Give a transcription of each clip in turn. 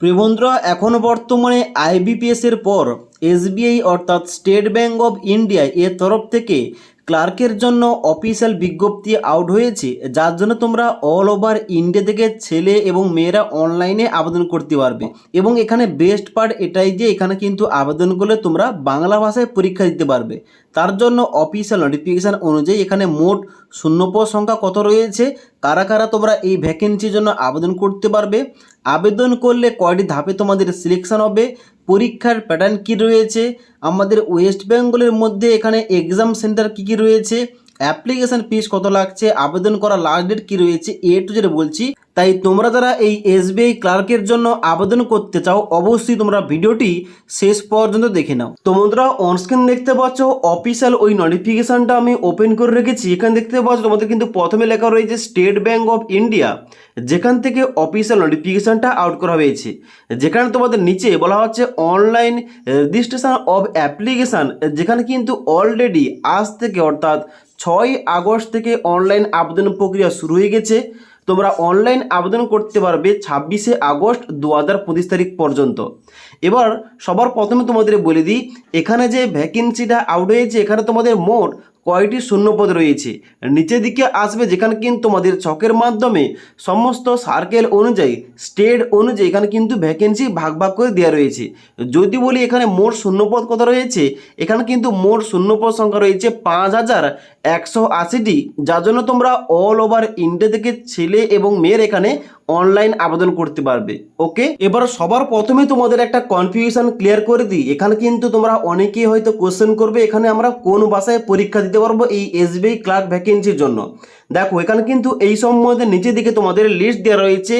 বন্ধুরা এখন বর্তমানে আইবিপিএস এর পর এসবিআই অর্থাৎ স্টেট ব্যাঙ্ক অফ ইন্ডিয়া এর তরফ থেকে ক্লার্কের জন্য অফিসিয়াল বিজ্ঞপ্তি আউট হয়েছে, যার জন্য তোমরা অল ওভার ইন্ডিয়া থেকে ছেলে এবং মেয়েরা অনলাইনে আবেদন করতে পারবে। এবং এখানে বেস্ট পার্ট এটাই যে, এখানে কিন্তু আবেদন করলে তোমরা বাংলা ভাষায় পরীক্ষা দিতে পারবে। তার জন্য অফিসিয়াল নোটিফিকেশান অনুযায়ী এখানে মোট শূন্যপদ সংখ্যা কত রয়েছে? কারা কারা তোমরা এই ভ্যাকেন্সির জন্য আবেদন করতে পারবে? আবেদন করলে কয়টি ধাপে তোমাদের সিলেকশন হবে? পরীক্ষার প্যাটার্ন কী রয়েছে? আমাদের ওয়েস্ট বেঙ্গলের মধ্যে এখানে এক্সাম সেন্টার কী কী রয়েছে? অ্যাপ্লিকেশন ফিস কত লাগছে? আবেদন করা লাস্ট ডেট কী রয়েছে? এ টু জেড বলছি। তাই তোমরা যারা এই এসবিআই ক্লার্কের জন্য আবেদন করতে চাও, অবশ্যই তোমরা ভিডিওটি শেষ পর্যন্ত দেখে নাও। তো বন্ধুরা অনস্ক্রিন দেখতে পাচ্ছ অফিসিয়াল ওই নোটিফিকেশনটা আমি ওপেন করে রেখেছি। এখানে দেখতে পাচ্ছ, তোমাদের কিন্তু প্রথমে লেখা রয়েছে স্টেট ব্যাঙ্ক অফ ইন্ডিয়া যেখান থেকে অফিসিয়াল নোটিফিকেশনটা আউট করা হয়েছে। যেখানে তোমাদের নিচে বলা হচ্ছে অনলাইন রেজিস্ট্রেশন অফ অ্যাপ্লিকেশান যেখানে কিন্তু অলরেডি আজ থেকে অর্থাৎ ছয় আগস্ট থেকে অনলাইন আবেদন প্রক্রিয়া শুরু হয়ে গেছে। তোমরা অনলাইন আবেদন করতে পারবে ছাব্বিশে আগস্ট দু হাজার পঁচিশ তারিখ পর্যন্ত। এবার সবার প্রথমে তোমাদের বলে দিই, এখানে যে ভ্যাকেন্সিটা আউট হয়েছে, এখানে তোমাদের মোট কয়টি শূন্যপদ রয়েছে? নিচের দিকে আসবে যেখানে কিন্তু তোমাদের ছকের মাধ্যমে সমস্ত সার্কেল অনুযায়ী স্টেট অনুযায়ী এখানে কিন্তু ভ্যাকেন্সি ভাগ ভাগ করে দেওয়া রয়েছে। যদি বলি এখানে মোট শূন্যপদ কত রয়েছে? এখানে কিন্তু মোট শূন্যপদ সংখ্যা রয়েছে পাঁচ হাজার একশো আশিটি। যার জন্য তোমরা অল ওভার ইন্ডিয়া থেকে ছেলে এবং মেয়ের এখানে অনলাইন আবেদন করতে পারবে ওকে এবার সবার প্রথমে তোমাদের একটা কনফিউশন ক্লিয়ার করে দিই। এখানে কিন্তু তোমরা অনেকেই হয়তো কোশ্চেন করবে, এখানে আমরা কোন ভাষায় পরীক্ষা দিতে পারব এই এসবিআই ক্লার্ক ভ্যাকেন্সির জন্য। দেখো, এখানে কিন্তু এই সম্বন্ধে নিচের দিকে তোমাদের লিস্ট দেওয়া রয়েছে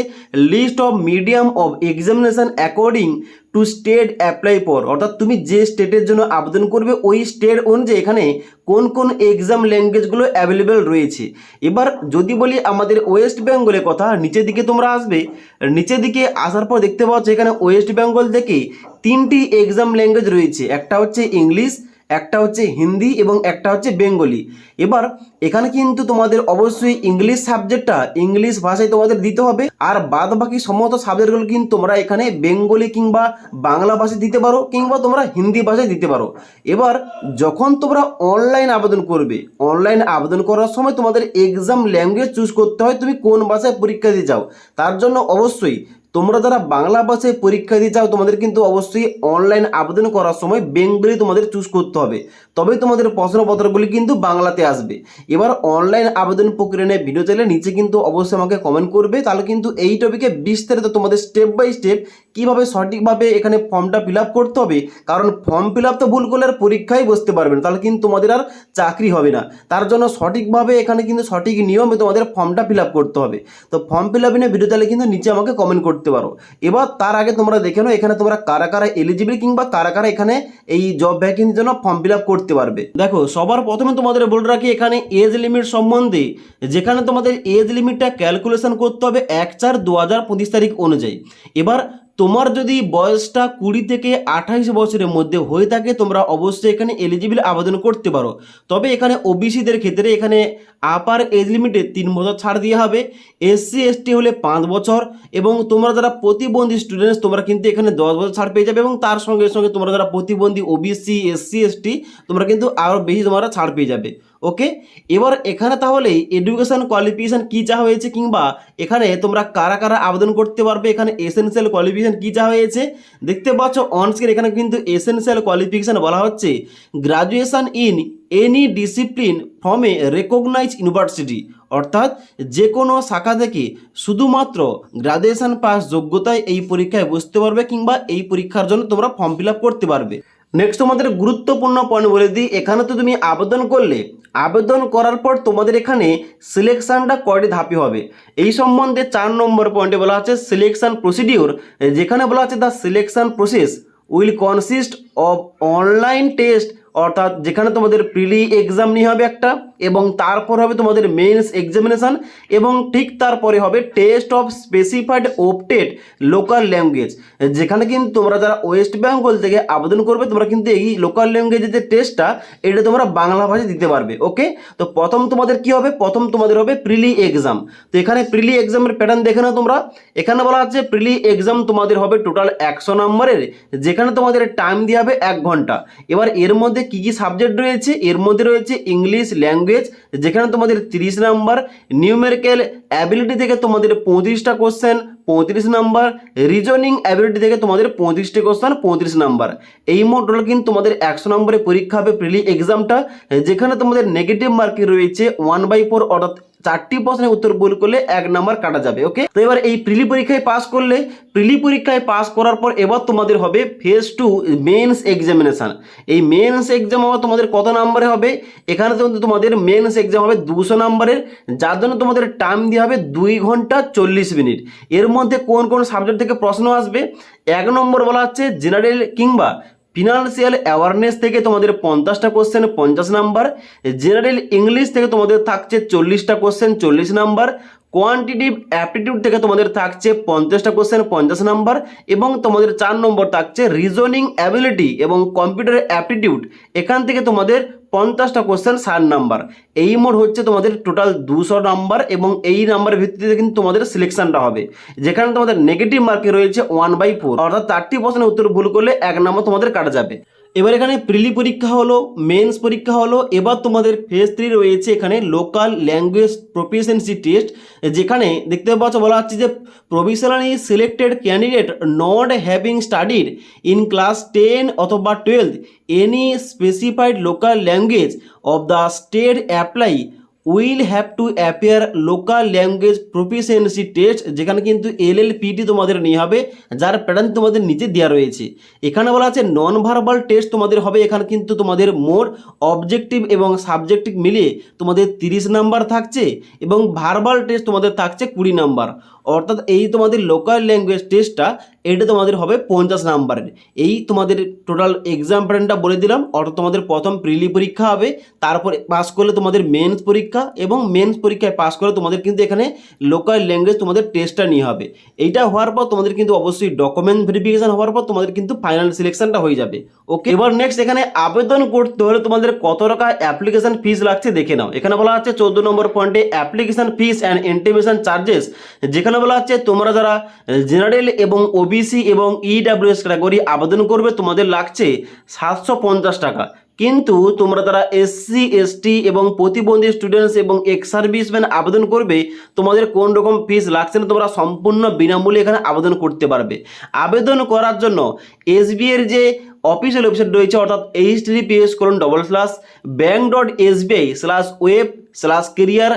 list of medium of examination according to state apply পর অর্থাৎ তুমি যে স্টেটের জন্য আবেদন করবে, ওই স্টেট অনুযায়ী এখানে কোন কোন এক্সাম ল্যাঙ্গুয়েজগুলো অ্যাভেলেবেল রয়েছে। এবার যদি বলি আমাদের ওয়েস্ট বেঙ্গলের কথা, নিচের দিকে তোমরা আসবে, নিচের দিকে আসার পর দেখতে পাওয়া যাচ্ছে এখানে ওয়েস্ট বেঙ্গল থেকে তিনটি এক্সাম ল্যাঙ্গুয়েজ রয়েছে। একটা হচ্ছে ইংলিশ একটা হচ্ছে হিন্দি এবং একটা হচ্ছে বেঙ্গলি। এবার এখানে কিন্তু তোমাদের অবশ্যই ইংলিশ সাবজেক্টটা, ইংলিশ ভাষায় তোমাদের দিতে হবে। আর বাদ বাকি সমস্ত সাবজেক্টগুলো কিন্তু তোমরা এখানে বেঙ্গলি কিংবা বাংলা ভাষায় দিতে পারো কিংবা তোমরা হিন্দি ভাষায় দিতে পারো। এবার যখন তোমরা অনলাইন আবেদন করবে, অনলাইন আবেদন করার সময় তোমাদের এক্সাম ল্যাঙ্গুয়েজ চুজ করতে হয় তুমি কোন ভাষায় পরীক্ষা দিয়ে যাও তার জন্য অবশ্যই তোমরা যারা বাংলা ভাষায় পরীক্ষা দিতে চাও, তোমাদের কিন্তু অবশ্যই অনলাইন আবেদন করার সময় বেঙ্গলি তোমাদের চুজ করতে হবে। তবে তোমাদের প্রশ্নপত্রগুলি কিন্তু বাংলাতে আসবে। এবার অনলাইন আবেদন প্রক্রিয়া নিয়ে ভিডিও চাইলে নিচে কিন্তু অবশ্যই আমাকে কমেন্ট করবে। তাহলে কিন্তু এই টপিকে বিস্তারিত তোমাদের স্টেপ বাই স্টেপ কীভাবে সঠিকভাবে এখানে ফর্মটা ফিল করতে হবে? কারণ ফর্ম ফিল তো ভুল করলে আর পরীক্ষায় বসতে পারবে না, তাহলে কিন্তু তোমাদের আর চাকরি হবে না। তার জন্য সঠিকভাবে এখানে কিন্তু সঠিক নিয়মে তোমাদের ফর্মটা ফিল করতে হবে। তো ফর্ম ফিল আপ নিয়ে ভিডিও তাহলে কিন্তু নিচে আমাকে কমেন্ট করতে পারো। এবার তার আগে তোমরা দেখে নাও, এখানে তোমরা কারা কারা এলিজিবল কিংবা কারা কারা এখানে এই জব ভ্যাকেন্সির জন্য ফর্ম ফিল করতে পারবে। দেখো, সবার প্রথমে তোমাদের বলে রাখি, এখানে এজ লিমিট সম্বন্ধে যেখানে তোমাদের এজ লিমিটটা ক্যালকুলেশন করতে হবে এক চার দু হাজার পঁচিশ তারিখ অনুযায়ী। এবার তোমার যদি বয়সটা কুড়ি থেকে আঠাইশ বছরের মধ্যে হয়ে থাকে, তোমরা অবশ্যই এখানে এলিজিবল আবেদন করতে পারো। তবে এখানে ওবিসিদের ক্ষেত্রে এখানে আপার এজ লিমিটে তিন বছর ছাড় দেওয়া হবে। এসসি এসটি হলে পাঁচ বছর এবং তোমরা যারা প্রতিবন্ধী স্টুডেন্টস তোমরা কিন্তু এখানে দশ বছর ছাড় পেয়ে যাবে এবং তার সঙ্গে সঙ্গে তোমরা যারা প্রতিবন্ধী ওবিসি এসসি এসটি তোমরা কিন্তু আরও বেশি তোমরা ছাড় পেয়ে যাবে। ওকে এবার এখানে তাহলে এডুকেশন কোয়ালিফিকেশান কী চা হয়েছে কিংবা এখানে তোমরা কারা কারা আবেদন করতে পারবে? এখানে এসেনশিয়াল কোয়ালিফিকেশান কী চা হয়েছে? দেখতে পাচ্ছ অনস্ক্রিন এখানে কিন্তু এসেনশিয়াল কোয়ালিফিকেশান বলা হচ্ছে graduation in any discipline from a recognise university অর্থাৎ যে কোনো শাখা থেকে শুধুমাত্র গ্রাজুয়েশান পাস যোগ্যতায় এই পরীক্ষায় বসতে পারবে কিংবা এই পরীক্ষার জন্য তোমরা ফর্ম ফিল করতে পারবে। নেক্সট তোমাদের গুরুত্বপূর্ণ পয়েন্ট বলে দিই। এখানে তো তুমি আবেদন করলে, আবেদন করার পর তোমাদের এখানে সিলেকশানটা কয়টি ধাপে হবে? এই সম্বন্ধে চার নম্বর পয়েন্টে বলা আছে সিলেকশান প্রসিডিওর যেখানে বলা আছে the selection process will consist of online test অর্থাৎ যেখানে তোমাদের প্রিলি এক্সাম নিয়ে হবে একটা এবং তারপর হবে তোমাদের মেন্স এক্সামিনেশান এবং ঠিক তারপরে হবে test of specified opted local language যেখানে কিন্তু তোমরা যারা ওয়েস্ট বেঙ্গল থেকে আবেদন করবে, তোমরা কিন্তু এই লোকাল ল্যাঙ্গুয়েজের যে টেস্টটা এটা তোমরা বাংলা ভাষায় দিতে পারবে ওকে তো প্রথম তোমাদের কি হবে? প্রথম তোমাদের হবে প্রিলি এক্সাম তো এখানে প্রিলি এক্সামের প্যাটার্ন দেখে নাও তোমরা। এখানে বলা আছে প্রিলি এক্সাম তোমাদের হবে টোটাল একশো নম্বরের, যেখানে তোমাদের টাইম দেওয়া হবে এক ঘণ্টা। এবার এর মধ্যে কি কি সাবজেক্ট রয়েছে? এর মধ্যে রয়েছে ইংলিশ ল্যাঙ্গুয়েজ যেখানে তোমাদের তিরিশ নাম্বার নিউমেরিক্যাল অ্যাবিলিটি থেকে তোমাদের পঁয়ত্রিশটা কোশ্চেন পঁয়ত্রিশ নাম্বার রিজনিং অ্যাবিলিটি থেকে তোমাদের পঁয়ত্রিশটি কোশ্চেন পঁয়ত্রিশ নাম্বার এই টোটাল কিন্তু তোমাদের একশো নম্বরে পরীক্ষা হবে প্রিলি এক্সামটা যেখানে তোমাদের নেগেটিভ মার্কিং রয়েছে ওয়ান বাই ফোর অর্থাৎ চারটি প্রশ্নের উত্তর ভুল করলে এক নাম্বার কাটা যাবে ওকে তো এবার এই প্রিলি পরীক্ষায় পাস করলে, প্রিলি পরীক্ষায় পাস করার পর এবার তোমাদের হবে ফেজ টু মেন্স এক্সামিনেশান এই মেন্স এক্সাম আবার তোমাদের কত নাম্বারে হবে? এখানে কিন্তু তোমাদের মেন্স এক্সাম হবে দুশো নাম্বারের, যার জন্য তোমাদের টাইম দেওয়া হবে দুই ঘণ্টা চল্লিশ মিনিট। এর মধ্যে কোন কোন সাবজেক্ট থেকে প্রশ্ন আসবে? এক নম্বর বলা হচ্ছে জেনারেল কিংবা ফিনান্সিয়াল অ্যাওয়ারনেস থেকে তোমাদের পঞ্চাশটা কোশ্চেন পঞ্চাশ নাম্বার জেনারেল ইংলিশ থেকে তোমাদের থাকছে চল্লিশটা কোশ্চেন চল্লিশ নাম্বার কোয়ান্টিটিভ অ্যাপটিটিউড থেকে তোমাদের থাকছে পঞ্চাশটা কোশ্চেন পঞ্চাশ নাম্বার এবং তোমাদের চার নম্বর থাকছে রিজনিং অ্যাবিলিটি এবং কম্পিউটার অ্যাপটিটিউড এখান থেকে তোমাদের পঞ্চাশটা কোশ্চেন ষাট নাম্বার এই মোট হচ্ছে তোমাদের টোটাল দুশো নাম্বার এবং এই নাম্বারের ভিত্তিতে কিন্তু তোমাদের সিলেকশনটা হবে। যেখানে তোমাদের নেগেটিভ মার্কে রয়েছে ওয়ান বাই ফোর অর্থাৎ চারটি প্রশ্নের উত্তর ভুল করলে এক নম্বর তোমাদের কাটা যাবে। এবার এখানে প্রিলি পরীক্ষা হলো, মেন্স পরীক্ষা হলো, এবার তোমাদের ফেজ থ্রি রয়েছে এখানে লোকাল ল্যাঙ্গুয়েজ প্রফিসিয়েন্সি টেস্ট যেখানে দেখতে পাচ্ছ বলা হচ্ছে যে provisionally selected candidate not having studied in class ten অথবা twelve any specified local language of the state apply will have to appear local language proficiency test যেখানে কিন্তু এল এল পিটি তোমাদের নিয়ে হবে, যার প্যাটার্ন তোমাদের নিচে দেওয়া রয়েছে। এখানে বলা আছে নন ভার্বাল টেস্ট তোমাদের হবে, এখানে কিন্তু তোমাদের মোট অবজেক্টিভ এবং সাবজেক্টিভ মিলিয়ে তোমাদের তিরিশ নাম্বার থাকছে এবং ভার্বাল টেস্ট তোমাদের থাকছে কুড়ি নাম্বার অর্থাৎ এই তোমাদের লোকাল ল্যাঙ্গুয়েজ টেস্টটা এটা তোমাদের হবে পঞ্চাশ নাম্বারের। এই তোমাদের টোটাল এক্সাম প্যাটার্নটা বলে দিলাম, অর্থাৎ তোমাদের প্রথম প্রিলি পরীক্ষা হবে, তারপরে পাস করলে তোমাদের মেন্স পরীক্ষা এবং মেন্স পরীক্ষায় পাস করলে তোমাদের কিন্তু এখানে লোকাল ল্যাঙ্গুয়েজ তোমাদের টেস্টটা নিয়ে হবে। এইটা হওয়ার পর তোমাদের কিন্তু অবশ্যই ডকুমেন্ট ভেরিফিকেশান হওয়ার পর তোমাদের কিন্তু ফাইনাল সিলেকশনটা হয়ে যাবে। ওকে এবার নেক্সট এখানে আবেদন করতে হলে তোমাদের কত টাকা অ্যাপ্লিকেশান ফিস লাগছে দেখে নাও। এখানে বলা আছে চোদ্দ নম্বর পয়েন্টে application fees and intimation charges যেখানে বলা হচ্ছে তোমরা যারা জেনারেল এবং ওবিসি এবং ইডাব্লিউএস ক্যাটাগরি আবেদন করবে, তোমাদের লাগছে সাতশো পঞ্চাশ টাকা। কিন্তু তোমরা যারা এসসি এসটি এবং প্রতিবন্ধী স্টুডেন্টস এবং এক্স সার্ভিসম্যান আবেদন করবে, তোমাদের কোন রকম ফিস লাগছে না, তোমরা সম্পূর্ণ বিনামূল্যে এখানে আবেদন করতে পারবে। আবেদন করার জন্য এসবি এর যে অফিসিয়াল ওয়েবসাইট রয়েছে, অর্থাৎ H T PS colon double slash bank dot SBI slash web slash career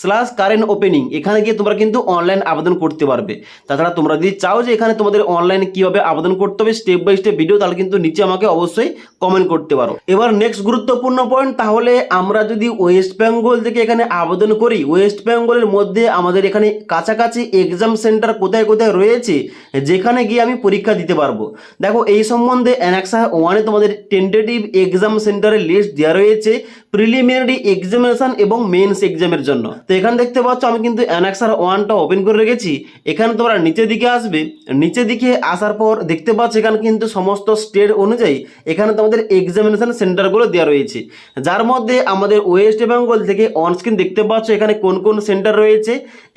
slash current opening এখানে গিয়ে তোমরা কিন্তু অনলাইন আবেদন করতে পারবে। তাছাড়া তোমরা যদি চাও যে এখানে তোমাদের অনলাইনে কীভাবে আবেদন করতে হবে স্টেপ বাই স্টেপ ভিডিও তাহলে কিন্তু নিচে আমাকে অবশ্যই কমেন্ট করতে পারো। এবার নেক্সট গুরুত্বপূর্ণ পয়েন্ট তাহলে আমরা যদি ওয়েস্ট বেঙ্গল থেকে এখানে আবেদন করি ওয়েস্ট বেঙ্গলের মধ্যে আমাদের এখানে কাছাকাছি এক্সাম সেন্টার কোথায় কোথায় রয়েছে, যেখানে গিয়ে আমি পরীক্ষা দিতে পারব। দেখো, এই সম্বন্ধে অ্যানাক্সা ওয়ানে তোমাদের টেন্টেটিভ এক্সাম সেন্টারের লিস্ট দেওয়া রয়েছে প্রিলিমিনারি এক্সামিনেশন এবং মেন্স এক্সামের জন্য। তো এখানে দেখতে পাচ্ছ আমি কিন্তু অ্যানাক্সার ওয়ানটা ওপেন করে রেখেছি। এখানে তোমরা নিচের দিকে আসবে। নিচের দিকে আসার পর দেখতে পাচ্ছ এখানে কিন্তু সমস্ত স্টেট অনুযায়ী এখানে তোমাদের এক্সামিনেশান সেন্টারগুলো দেওয়া রয়েছে। যার মধ্যে আমাদের ওয়েস্ট বেঙ্গল থেকে অনস্ক্রিন দেখতে পাচ্ছ এখানে কোন কোন সেন্টার রয়েছে।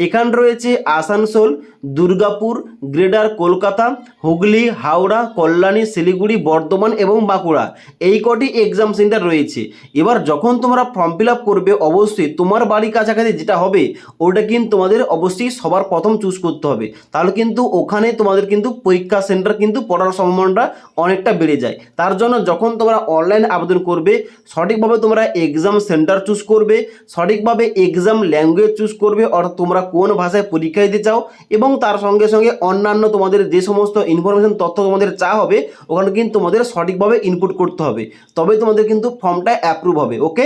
এখানে রয়েছে আসানসোল দুর্গাপুর, গ্রেটার কলকাতা, হুগলি, হাওড়া, কল্যাণী, শিলিগুড়ি, বর্ধমান এবং বাঁকুড়া। এই কটি এক্সাম সেন্টার রয়েছে। এবার যখন তোমরা ফর্ম ফিল করবে, অবশ্যই তোমার বাড়ি কাছাকাছি যেটা হবে, ওটা কিন্তু তোমাদের অবশ্যই সবার প্রথম চুজ করতে হবে। তাহলে কিন্তু ওখানে তোমাদের কিন্তু পরীক্ষা সেন্টার কিন্তু পড়ার সম্ভাবনাটা অনেকটা বেড়ে যায়। তার জন্য যখন তোমরা অনলাইন আবেদন করবে, সঠিকভাবে তোমরা এক্সাম সেন্টার চুজ করবে, সঠিকভাবে এক্সাম ল্যাঙ্গুয়েজ চুজ করবে, অর্থাৎ তোমরা কোন ভাষায় পরীক্ষা দিতে চাও এবং তার সঙ্গে সঙ্গে অন্যান্য তোমাদের যে সমস্ত ইনফরমেশন তথ্য তোমাদের চা হবে, ওখানে কিন্তু তোমাদের সঠিকভাবে ইনপুট করতে হবে। তবে তোমাদের কিন্তু ফর্মটা অ্যাপ্রুভ হবে ওকে